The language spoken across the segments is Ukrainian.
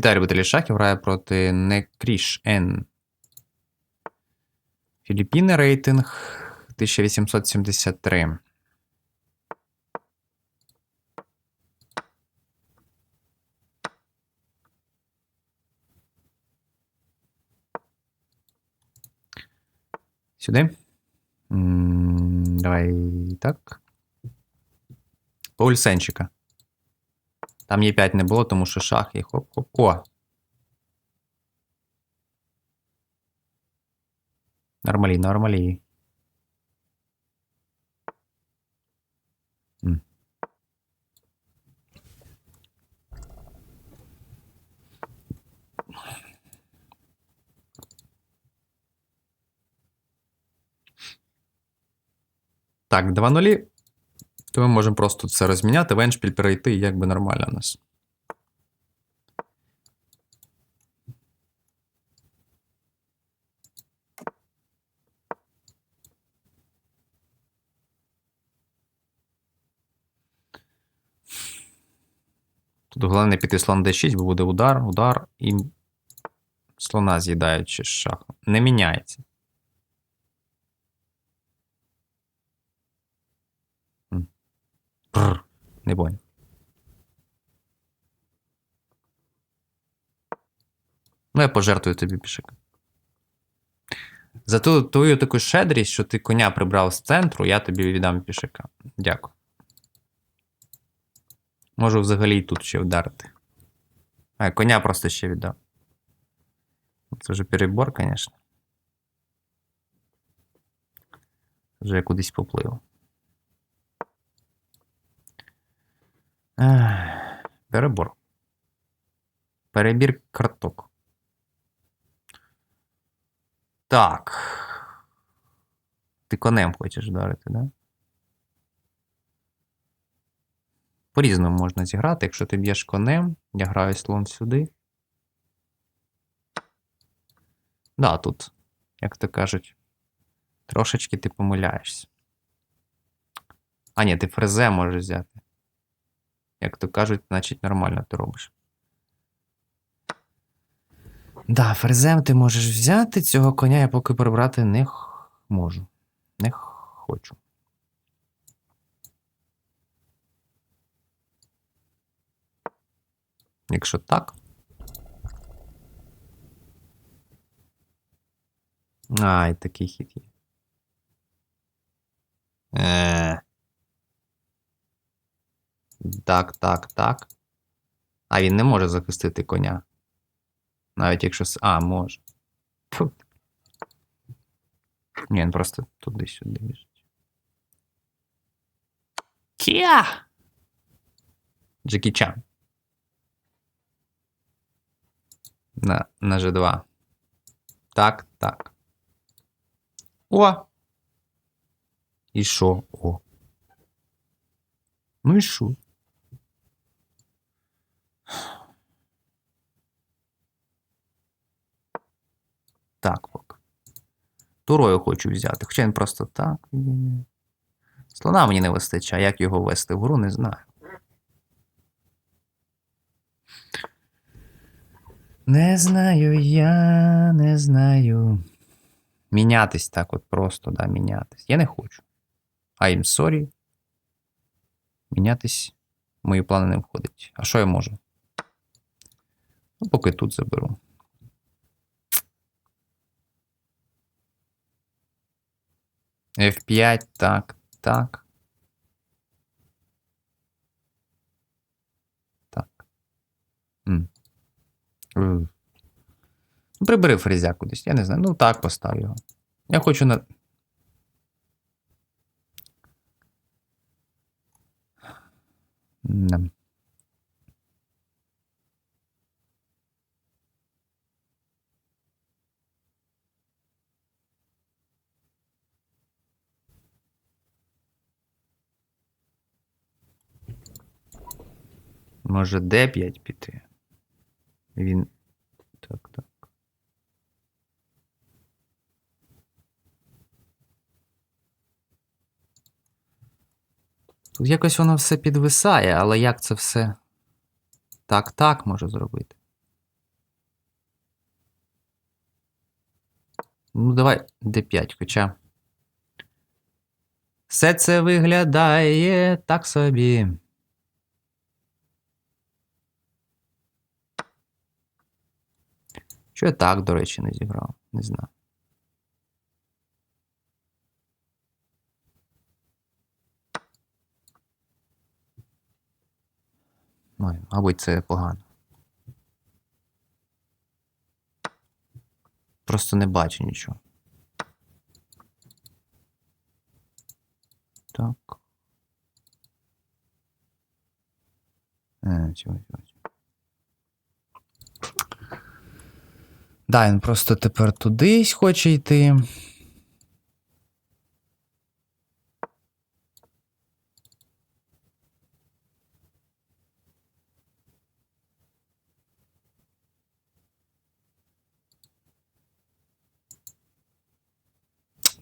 Віталій любителі шахів грає проти Некріш Н. Філіппіни рейтинг 1873. Сюди. Давай так. По Ульсенчика. Там є 5 не було, тому що шах і хоп-хоп. О! Нормалі, нормалі. Так, 2 нулі. То ми можемо просто це розміняти, в еншпіль перейти, і якби нормально у нас. Тут головне піти слон d6, бо буде удар, удар і слона з'їдаючи з шахом. Не міняється. Бррр, не понял. Ну, я пожертвую тобі пішик. За ту твою таку щедрість, що ти коня прибрав з центру, я тобі віддам пішика. Дякую. Можу взагалі і тут ще вдарити. А, коня просто ще віддав. Це вже перебор, звісно. Вже я кудись поплив. Перебор. Перебір карток. Так. Ти конем хочеш вдарити, да? По-різному можна зіграти. Якщо ти б'єш конем, я граю слон сюди. Да, тут, як то кажуть, трошечки ти помиляєшся. А, ні, ти фрезе можеш взяти. Як то кажуть, значить нормально ти робиш. Да, фрезем ти можеш взяти. Цього коня я поки прибрати не можу. Не хочу. Якщо так. Ай, такий хід є. Е. Так, так, так. А він не може захистити коня. Навіть якщо. А, може. Фу. Ні, він просто туди-сюди біжить. Кія! Джекі Чан. На, на G2. Так, так. О! І що? О. Ну і що? Так, поки. Турою хочу взяти. Хоча він просто так. Слона мені не вистачає. Як його вести в гру, не знаю. Не знаю, я не знаю. Мінятись так от просто, да, мінятись. Я не хочу. I'm sorry. Мінятись в мої плани не входить. А що я можу? Ну, поки тут заберу. F5, так, так. Так. Е. Ну, Прибери фрезя кудись, я не знаю. Ну так постав його. Я хочу на. Да. Може Д5 піти. Він. Так, так. Тут якось воно все підвисає, але як це все так так може зробити? Ну, давай Д5, хоча. Все це виглядає так собі. Що я так, до речі, не зіграв? Не знаю. Ой, мабуть, це погано. Просто не бачу нічого. Так. Е, чого, чого, чого. Да, він просто тепер тудись хоче йти.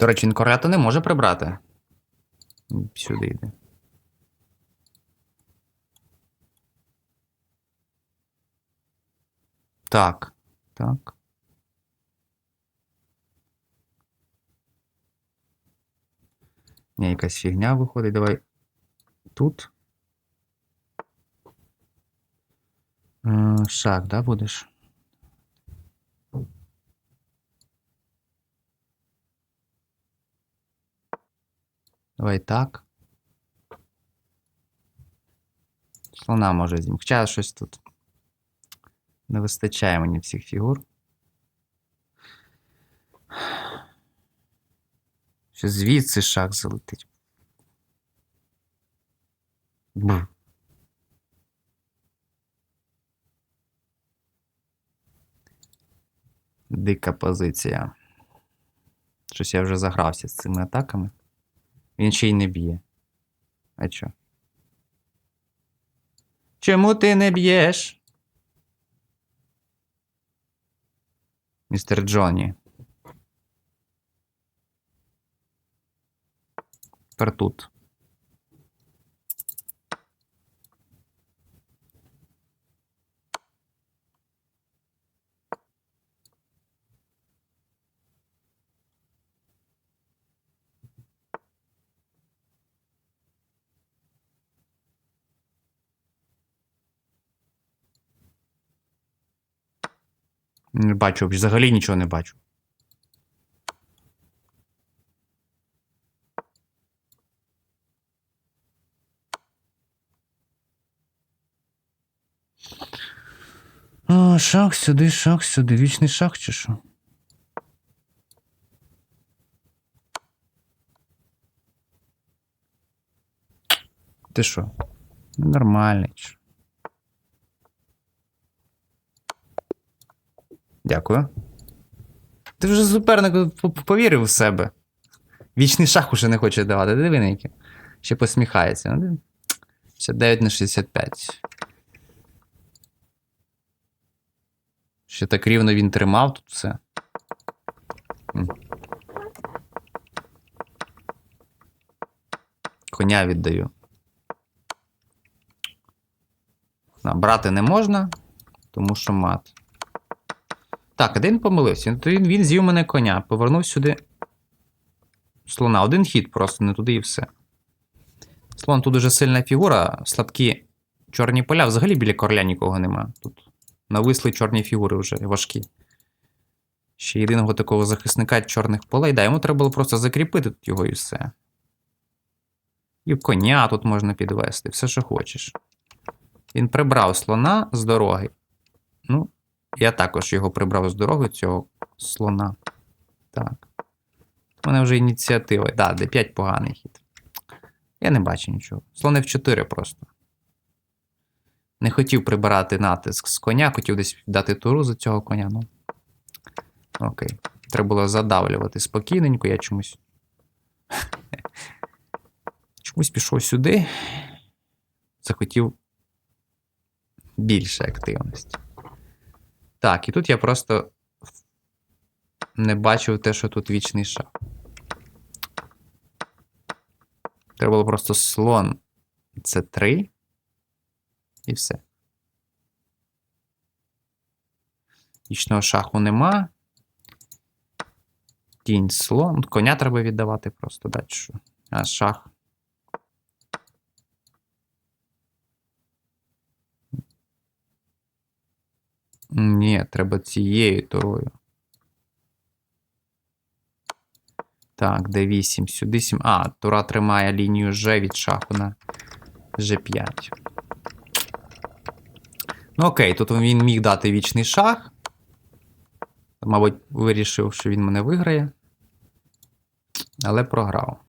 До речі, він королята не може прибрати. Сюди йде. Так. Так. Ні, якась фігня виходить. Давай тут. Е, Шах, да, будеш? Давай так. Слона може зім. Хоча щось тут не вистачає мені всіх фігур. Що звідси шах залетить. Бу. Дика позиція. Щось я вже загрався з цими атаками. Він ще й не б'є. А чо? Чому ти не б'єш? Містер Джонні. Тепер тут. Не бачу, взагалі нічого не бачу. А, шах сюди, шах сюди. Вічний шах чи що? Ти що? Нормальний. Дякую. Ти вже супернику п- повірив в себе. Вічний шах уже не хоче давати. Диви на яке. Ще посміхається. Ну, диви. 69 на 65. Ще так рівно він тримав тут все. Коня віддаю. Брати не можна, тому що мат. Так, він помилився? Він, він з'їв мене коня, повернув сюди слона. Один хід просто не туди і все. Слон тут дуже сильна фігура, слабкі чорні поля. Взагалі біля короля нікого нема. Тут нависли чорні фігури вже важкі. Ще єдиного такого захисника чорних полей. Да, йому треба було просто закріпити тут його і все. І коня тут можна підвести, все, що хочеш. Він прибрав слона з дороги. Ну, я також його прибрав з дороги, цього слона. Так. У мене вже ініціатива. Так, да, D5 поганий хід. Я не бачу нічого. Слон F4 просто. Не хотів прибирати натиск з коня, хотів десь дати туру за цього коня. Ну. Окей. Треба було задавлювати спокійненько, я чомусь. Чомусь пішов сюди. Захотів більше активності. Так, і тут я просто не бачив те, що тут вічний шах. Треба було просто слон це 3 і все. Вічного шаху нема. Кінь слон. Коня треба віддавати просто, да, що? А шах. Ні, треба цією турою. Так, d8, сюди 7. А, тура тримає лінію G від шаху на G5. Ну окей, тут він міг дати вічний шах. Мабуть, вирішив, що він мене виграє. Але програв.